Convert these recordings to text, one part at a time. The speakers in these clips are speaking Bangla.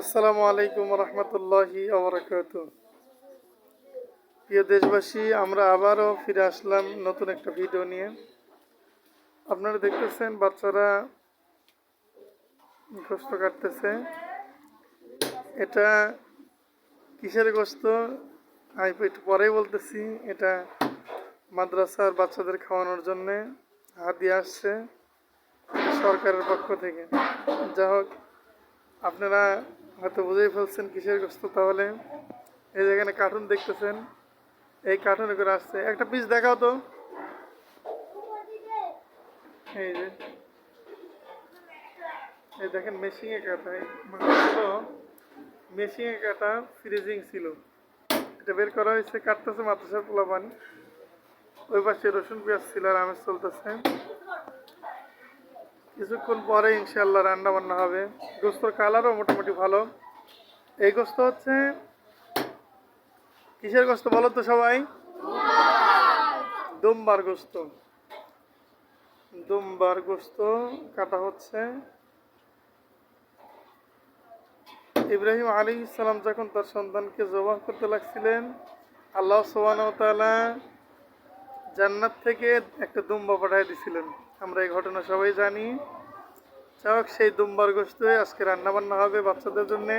আসসালামু আলাইকুম রহমতুল্লাহি প্রিয় দেশবাসী, আমরা আবারও ফিরে আসলাম নতুন একটা ভিডিও নিয়ে। আপনারা দেখতেছেন, বাচ্চারা গোস্ত কাটতেছে। এটা কিসের গোস্ত? আমি একটু পরেই বলতেছি, এটা মাদ্রাসার বাচ্চাদের খাওয়ানোর জন্যে হাত দিয়ে আসছে সরকারের পক্ষ থেকে। যা হোক, আপনারা হয়তো বুঝেই ফেলছেন কিসের গোস্ত তাহলে। এই যেখানে কার্টুন দেখতেছেন, এই কার্টুনে করে আসছে। একটা পিস দেখাও তো। এই যে। এই দেখেন মেশিনে কাটা। মাংসগুলো মেশিনে কাটা ফ্রিজিং ছিল। এটা বের করা হয়েছে, কাটতেছে মাদ্রাসার পোলা পানি ওই পাশে রসুন পেঁয়াজ ছিল আর আমেজ চলতেছে। কিছুক্ষণ পরে ইনশাল্লাহ রান্না বান্না হবে। গোস্তর কালারও মোটামুটি ভালো। এই গোস্ত হচ্ছে, কিসের গোস্ত বলো তো সবাই? দুমবার গোস্ত। দুমবার গোস্ত কাটা হচ্ছে। ইব্রাহিম আলী ইসলাম যখন তার সন্তানকে জবাহ করতে লাগছিলেন, আল্লাহ সোবান জান্নাত থেকে একটা দুম্বা পাঠিয়ে দিছিলেন। আমরা এই ঘটনা সবাই জানি। যাক সেই দুম্বার গোস্ত আজকে রান্না বান্না হবে বাচ্চাদের জন্যে।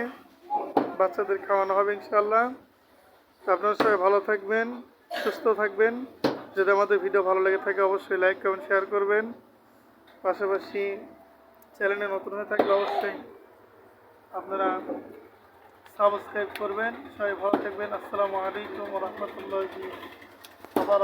বাচ্চাদের খাওয়ানো হবে ইনশাল্লাহ আপনারা সবাই ভালো থাকবেন, সুস্থ থাকবেন। যদি আমাদের ভিডিও ভালো লেগে থাকে, অবশ্যই লাইক, কমেন্ট, শেয়ার করবেন। পাশাপাশি চ্যানেলে নতুন হয়ে থাকলে অবশ্যই আপনারা সাবস্ক্রাইব করবেন। সবাই ভালো থাকবেন। আসসালামু আলাইকুম রহমতুল্লাহ আবার